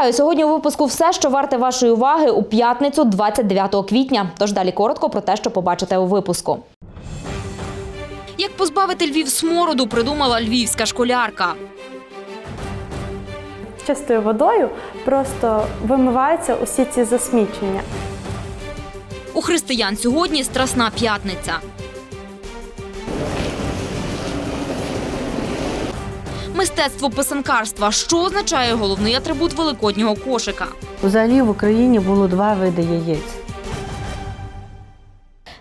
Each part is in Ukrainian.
Вітаю сьогодні. У випуску все, що варте вашої уваги у п'ятницю, 29 квітня. Тож далі коротко про те, що побачите у випуску. Як позбавити Львів смороду, придумала львівська школярка. чистою водою просто вимиваються усі ці засмічення. У християн сьогодні Страсна п'ятниця. Мистецтво писанкарства. Що означає головний атрибут великоднього кошика? Взагалі в Україні було два види яєць.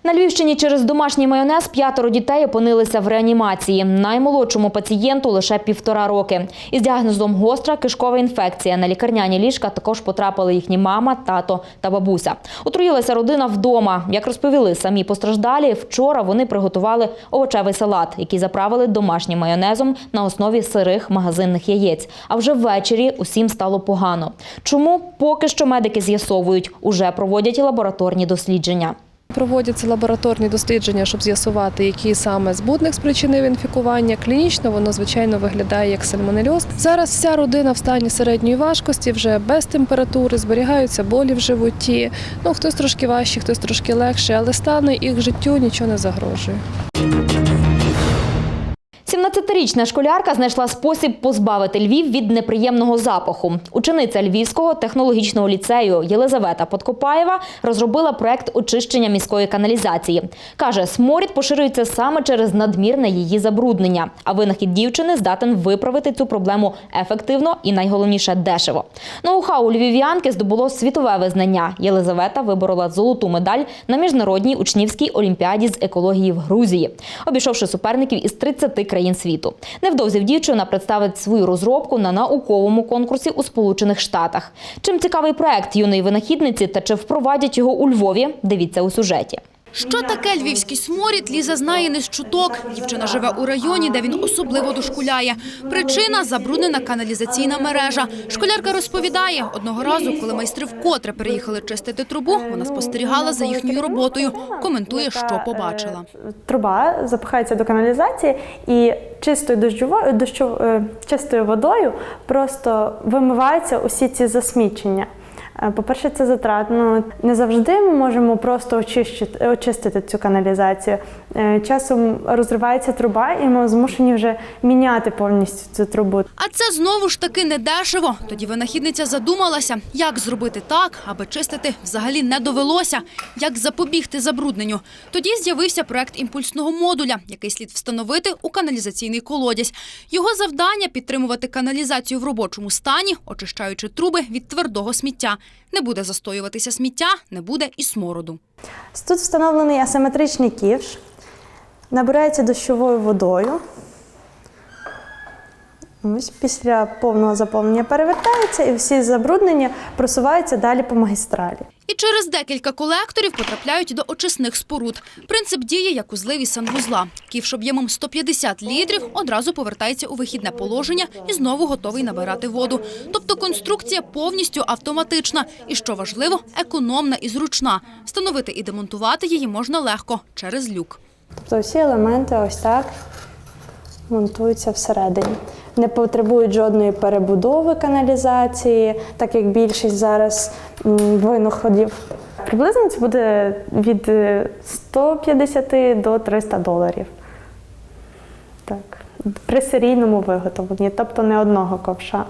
На Львівщині через домашній майонез п'ятеро дітей опинилися в реанімації. Наймолодшому пацієнту лише півтора роки. Із діагнозом гостра кишкова інфекція. На лікарняні ліжка також потрапили їхні мама, тато та бабуся. Отруїлася родина вдома. Як розповіли самі постраждалі, вчора вони приготували овочевий салат, який заправили домашнім майонезом на основі сирих магазинних яєць. А вже ввечері усім стало погано. Чому поки що медики з'ясовують, уже проводять лабораторні дослідження. Проводяться лабораторні дослідження, щоб з'ясувати, які саме збудник спричинив інфікування. Клінічно воно звичайно виглядає як сальмонельоз. Зараз вся родина в стані середньої важкості, вже без температури, зберігаються болі в животі. Ну хтось трошки важче, хтось трошки легше, але стане їх життю нічого не загрожує. 17-річна школярка знайшла спосіб позбавити Львів від неприємного запаху. Учениця Львівського технологічного ліцею Єлизавета Подкопаєва розробила проект очищення міської каналізації. Каже, сморід поширюється саме через надмірне її забруднення. А винахід дівчини здатен виправити цю проблему ефективно і найголовніше дешево. Ноу-хау львів'янки здобуло світове визнання. Єлизавета виборола золоту медаль на міжнародній учнівській олімпіаді з екології в Грузії, обійшовши суперників із 30 країн світу. Невдовзі дівчина представить свою розробку на науковому конкурсі у Сполучених Штатах. Чим цікавий проект юної винахідниці та чи впровадять його у Львові? Дивіться у сюжеті. Що таке львівський сморід, Ліза знає не з чуток. Дівчина живе у районі, де він особливо дошкуляє. Причина – забруднена каналізаційна мережа. Школярка розповідає, одного разу, коли майстри вкотре переїхали чистити трубу, вона спостерігала за їхньою роботою. Коментує, що побачила. Труба запихається до каналізації і чистою дощовою, дощов, е, водою просто вимиваються усі ці засмічення. Е, По-перше, це затратно. Не завжди ми можемо просто очищити, очистити цю каналізацію. Е, Часом розривається труба, і ми змушені вже міняти повністю цю трубу. А це знову ж таки недешево. Тоді винахідниця задумалася, як зробити так, аби чистити взагалі не довелося, як запобігти забрудненню. Тоді з'явився проект імпульсного модуля, який слід встановити у каналізаційний колодязь. Його завдання – підтримувати каналізацію в робочому стані, очищаючи труби від твердого сміття. Не буде застоюватися сміття, не буде і смороду. Тут встановлений асиметричний ківш, набирається дощовою водою. Ось після повного заповнення перевертається і всі забруднення просуваються далі по магістралі. І через декілька колекторів потрапляють до очисних споруд. Принцип діє як у зливі санвузла. Ківш об'ємом 150 літрів одразу повертається у вихідне положення і знову готовий набирати воду. Тобто конструкція повністю автоматична і, що важливо, економна і зручна. Встановити і демонтувати її можна легко через люк. Тобто всі елементи ось так монтуються всередині. Не потребують жодної перебудови каналізації, так як більшість зараз винаходів. Приблизно це буде від е, 150 до 300 доларів. Так, при серійному виготовленні, тобто не одного ковша.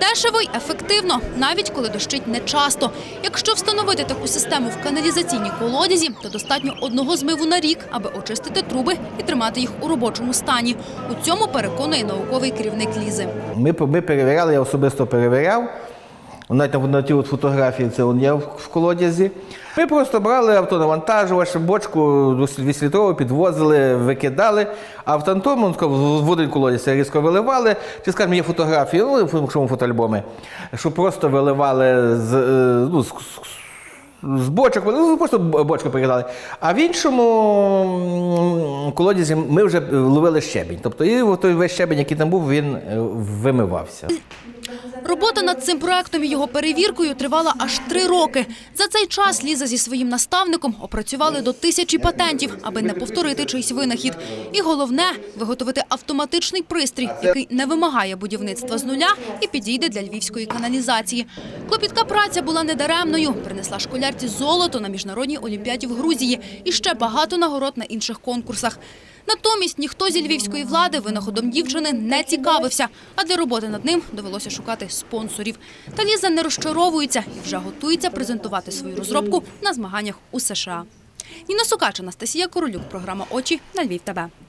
Дешево й ефективно, навіть коли дощить нечасто. Якщо встановити таку систему в каналізаційній колодязі, то достатньо одного змиву на рік, аби очистити труби і тримати їх у робочому стані. У цьому переконує науковий керівник Лізи. Ми, ми перевіряли, я особисто перевіряв. Навіть на, ті от фотографії це є в, колодязі. Ми просто брали автонавантажувач, бочку 200-літрову, підвозили, викидали, а в тантому в один колодязь різко виливали. Чи скажімо, є фотографії, ну, в чому фотоальбоми, що просто виливали з, е, ну, з, з бочок, ну, просто бочку передали. А в іншому колодязі ми вже ловили щебінь. Тобто і той весь щебінь, який там був, він е, вимивався. Робота над цим проектом і його перевіркою тривала аж три роки. За цей час Ліза зі своїм наставником опрацювали до тисячі патентів, аби не повторити чийсь винахід. І головне виготовити автоматичний пристрій, який не вимагає будівництва з нуля і підійде для львівської каналізації. Клопітка праця була недаремною. Принесла школярці золото на міжнародній олімпіаді в Грузії і ще багато нагород на інших конкурсах. Натомість ніхто зі львівської влади винаходом дівчини не цікавився, а для роботи над ним довелося шукати спонсорів. Та Ліза не розчаровується і вже готується презентувати свою розробку на змаганнях у США. Ніна Сукач, Анастасія Королюк, програма Очі на Львів. ТВ.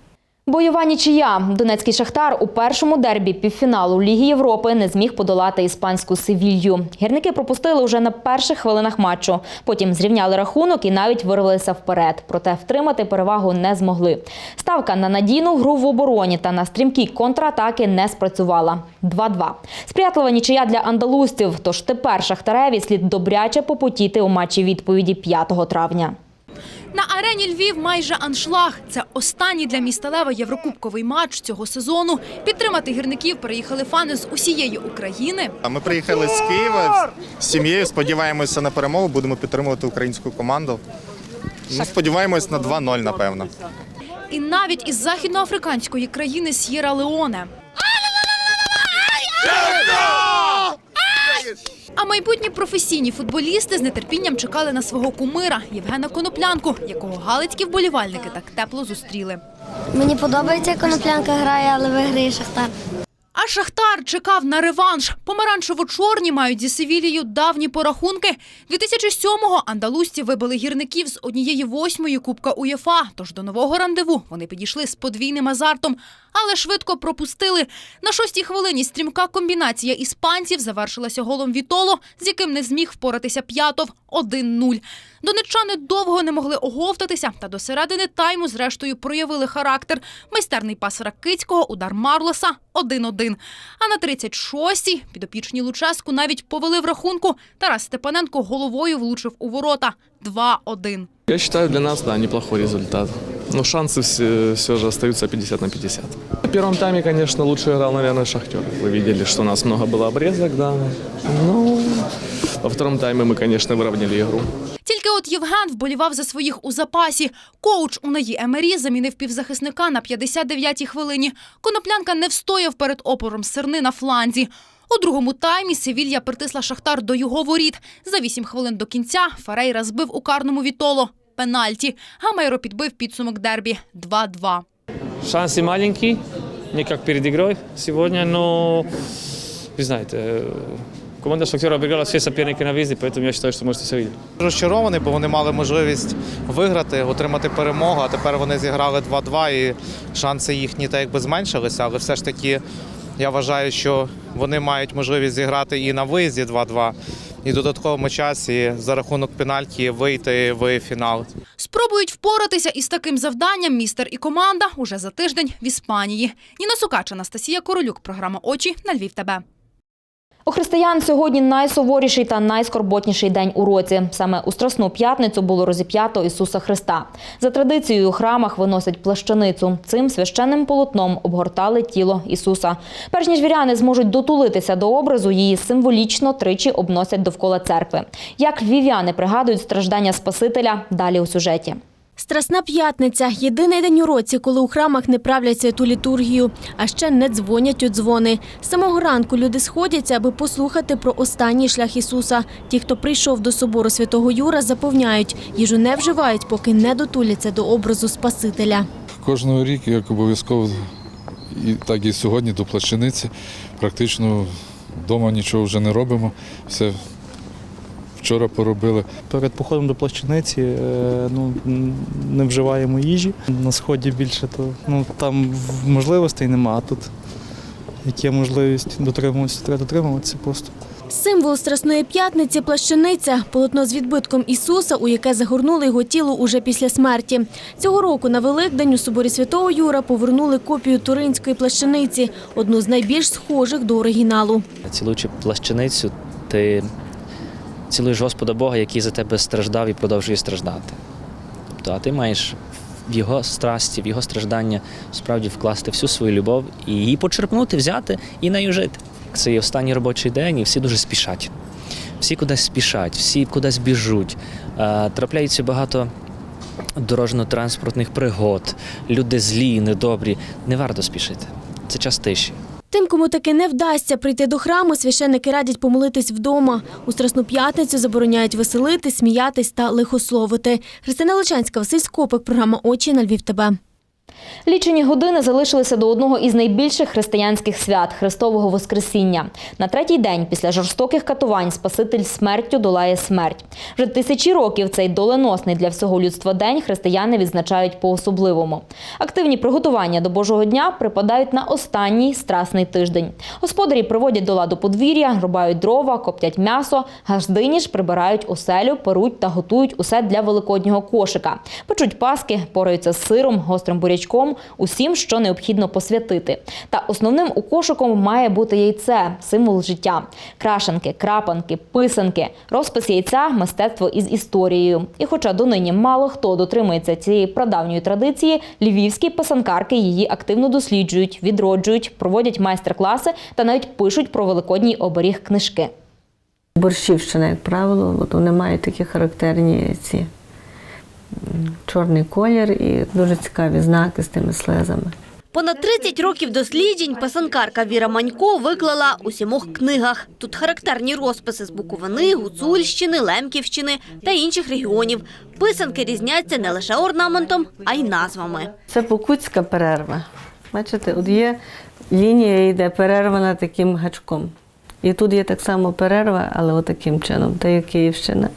Бойова нічия. Донецький шахтар у першому дербі півфіналу Ліги Європи не зміг подолати іспанську Севілью. Гірники пропустили вже на перших хвилинах матчу. Потім зрівняли рахунок і навіть вирвалися вперед. Проте втримати перевагу не змогли. Ставка на надійну гру в обороні та на стрімкі контратаки не спрацювала. 2-2. Сприятлива нічия для андалузців. Тож тепер шахтареві слід добряче попотіти у матчі відповіді 5 травня. На арені Львів майже аншлаг. Це останній для міста Лева єврокубковий матч цього сезону. Підтримати гірників приїхали фани з усієї України. А Ми приїхали з Києва з сім'єю. Сподіваємося на перемогу. Будемо підтримувати українську команду. Ну, сподіваємось на 2-0, напевно. І навіть із західноафриканської країни С'єра Леоне. А майбутні професійні футболісти з нетерпінням чекали на свого кумира Євгена Коноплянку, якого галицькі вболівальники так тепло зустріли. Мені подобається, як коноплянка грає, але виграє Шахтар. А Шахтар чекав на реванш. Помаранчево-чорні мають зі Севілією давні порахунки. 2007-го андалузці вибили гірників з однієї восьмої Кубка УЄФА. Тож до нового рандеву вони підійшли з подвійним азартом, але швидко пропустили. На шостій хвилині стрімка комбінація іспанців завершилася голом Вітоло, з яким не зміг впоратися П'ятов 1-0. Донеччани довго не могли оговтатися, та до середини тайму зрештою проявили характер. Майстерний пас Ракицького, удар Марлоса 1-1. А на 36-й підопічні Луческу навіть повели в рахунку. Тарас Степаненко головою влучив у ворота 2-1. Я считаю, для нас, да, неплохой результат. Но шансы все, все же остаются 50 на 50. В первом тайме, конечно, лучше играл, наверное, Шахтер. Вы видели, что у нас много было обрезок, да. Ну, во втором тайме мы, конечно, выровняли игру. Тільки от Євген вболівав за своїх у запасі. Коуч Унаї Емері замінив півзахисника на 59-й хвилині. Коноплянка не встояв перед опором сирни на фланзі. У другому таймі Севілья притисла Шахтар до його воріт. За 8 хвилин до кінця Ферейра збив у карному вітоло. Пенальті. Гамейро підбив підсумок дербі 2-2. Шансы маленькие, не как перед игрой сегодня, но вы знаете, э, команда Шахтера обыграла все соперники на выезде, поэтому я считаю, что можете все Розчарований, бо вони мали можливість виграти, отримати перемогу, а тепер вони зіграли 2-2 і шанси їхні так якби зменшилися, але все ж таки я вважаю, що вони мають можливість зіграти і на виїзді 2-2, і в додатковому часі за рахунок пенальті вийти в фінал. Спробують впоратися із таким завданням містер і команда уже за тиждень в Іспанії. Ніна Сукач, Анастасія Королюк, програма Очі на Львів. ТБ. У християн сьогодні найсуворіший та найскорботніший день у році. Саме у Страсну п'ятницю було розіп'ято Ісуса Христа. За традицією у храмах виносять плащаницю. Цим священним полотном обгортали тіло Ісуса. Перш ніж віряни зможуть дотулитися до образу, її символічно тричі обносять довкола церкви. Як львів'яни пригадують страждання Спасителя, далі у сюжеті. Страсна п'ятниця єдиний день у році, коли у храмах не правлять святу літургію, а ще не дзвонять у дзвони. З самого ранку люди сходяться, аби послухати про останній шлях Ісуса. Ті, хто прийшов до собору святого Юра, запевняють, їжу не вживають, поки не дотуляться до образу Спасителя. Кожного рік, як обов'язково, і так і сьогодні до плащаниці. Практично вдома нічого вже не робимо. Все вчора поробили. Перед походом до плащаниці е, ну, не вживаємо їжі. На сході більше, то ну, там можливостей нема, а тут як є можливість дотримуватися, треба дотримуватися просто. Символ Страсної п'ятниці – плащаниця – полотно з відбитком Ісуса, у яке загорнули його тіло уже після смерті. Цього року на Великдень у соборі Святого Юра повернули копію туринської плащаниці – одну з найбільш схожих до оригіналу. Цілуючи плащаницю, ти цілуєш Господа Бога, який за тебе страждав і продовжує страждати. Тобто, а ти маєш в його страсті, в його страждання справді вкласти всю свою любов і її почерпнути, взяти і нею жити. це останній робочий день, і всі дуже спішать. Всі кудись спішать, всі кудись біжуть. Е, Трапляється багато дорожньо-транспортних пригод. Люди злі, недобрі. Не варто спішити. Це час тиші. Тим, кому таки не вдасться прийти до храму, священники радять помолитись вдома. У Страсну п'ятницю забороняють веселити, сміятись та лихословити. Христина Личанська, Василь Скопик, програма Очі на Львів. ТБ. Лічені години залишилися до одного із найбільших християнських свят Христового Воскресіння. На третій день після жорстоких катувань Спаситель смертю долає смерть. Вже тисячі років цей доленосний для всього людства день християни відзначають по-особливому. Активні приготування до Божого дня припадають на останній страсний тиждень. Господарі приводять до ладу подвір'я, рубають дрова, коптять м'ясо, газдині ж прибирають оселю, перуть та готують усе для великоднього кошика. Печуть паски, пораються з сиром, гострим бурячком, усім, що необхідно посвятити. Та основним у кошику має бути яйце символ життя. Крашенки, крапанки, писанки, розпис яйця мистецтво із історією. І хоча донині мало хто дотримується цієї прадавньої традиції, львівські писанкарки її активно досліджують, відроджують, проводять майстер-класи та навіть пишуть про великодній оберіг книжки. Борщівщина, як правило, от вони мають такі характерні ці чорний колір і дуже цікаві знаки з тими слезами. Понад 30 років досліджень писанкарка Віра Манько виклала у сімох книгах. Тут характерні розписи з Буковини, Гуцульщини, Лемківщини та інших регіонів. Писанки різняться не лише орнаментом, а й назвами. Це покутська перерва. Бачите, от є лінія йде перервана таким гачком. І тут є так само перерва, але отаким чином, та як Київщина.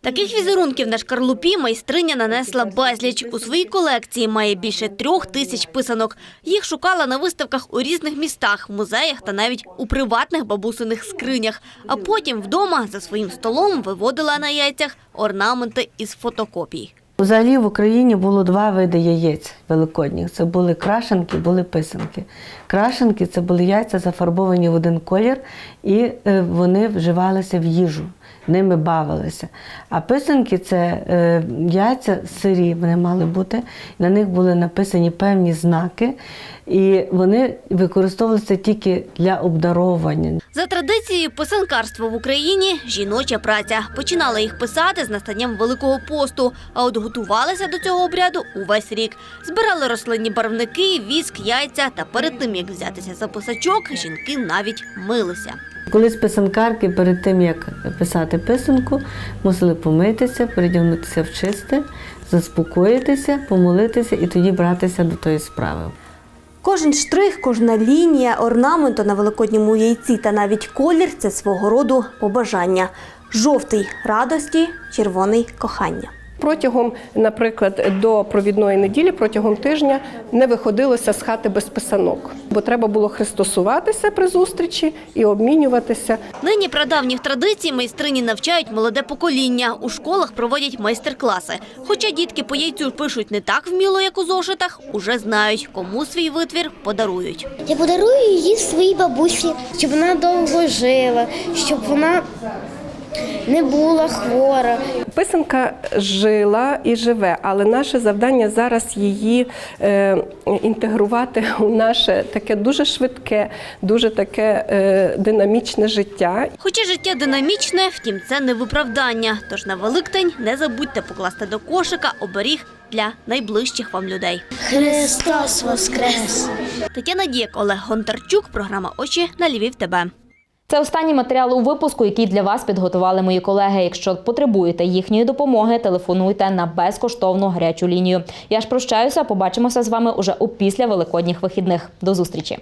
Таких візерунків на шкарлупі майстриня нанесла безліч. У своїй колекції має більше трьох тисяч писанок. Їх шукала на виставках у різних містах, музеях та навіть у приватних бабусиних скринях. А потім вдома за своїм столом виводила на яйцях орнаменти із фотокопій. Взагалі в Україні було два види яєць великодніх. Це були крашенки, були писанки. Крашенки це були яйця зафарбовані в один колір, і е, вони вживалися в їжу, ними бавилися. А писанки це е, яйця сирі, вони мали бути. На них були написані певні знаки, і вони використовувалися тільки для обдаровування. За традицією писанкарства в Україні жіноча праця. Починали їх писати з настанням Великого посту, а от готувалися до цього обряду увесь рік. Збирали рослинні барвники, віск, яйця та перед тим, як взятися за писачок, жінки навіть милися. Колись писанкарки перед тим, як писати писанку, мусили помитися, передягнутися в чисте, заспокоїтися, помолитися і тоді братися до тої справи. Кожен штрих, кожна лінія орнаменту на великодньому яйці та навіть колір це свого роду побажання. Жовтий радості, червоний кохання. Протягом, наприклад, до провідної неділі, протягом тижня не виходилося з хати без писанок, бо треба було христосуватися при зустрічі і обмінюватися. Нині прадавніх традицій майстрині навчають молоде покоління. У школах проводять майстер-класи. Хоча дітки по яйцю пишуть не так вміло, як у зошитах, уже знають, кому свій витвір подарують. Я подарую її своїй бабусі, щоб вона довго жила, щоб вона не була хвора. Писанка жила і живе, але наше завдання зараз її е, інтегрувати у наше таке дуже швидке, дуже таке е, динамічне життя. Хоча життя динамічне, втім, це не виправдання. Тож на Великдень не забудьте покласти до кошика оберіг для найближчих вам людей. Христос Воскрес! Тетяна Дієк, Олег Гонтарчук, програма Очі на Львів. ТБ. Це останні матеріали у випуску, які для вас підготували мої колеги. Якщо потребуєте їхньої допомоги, телефонуйте на безкоштовну гарячу лінію. Я ж прощаюся. Побачимося з вами уже у після великодніх вихідних. До зустрічі.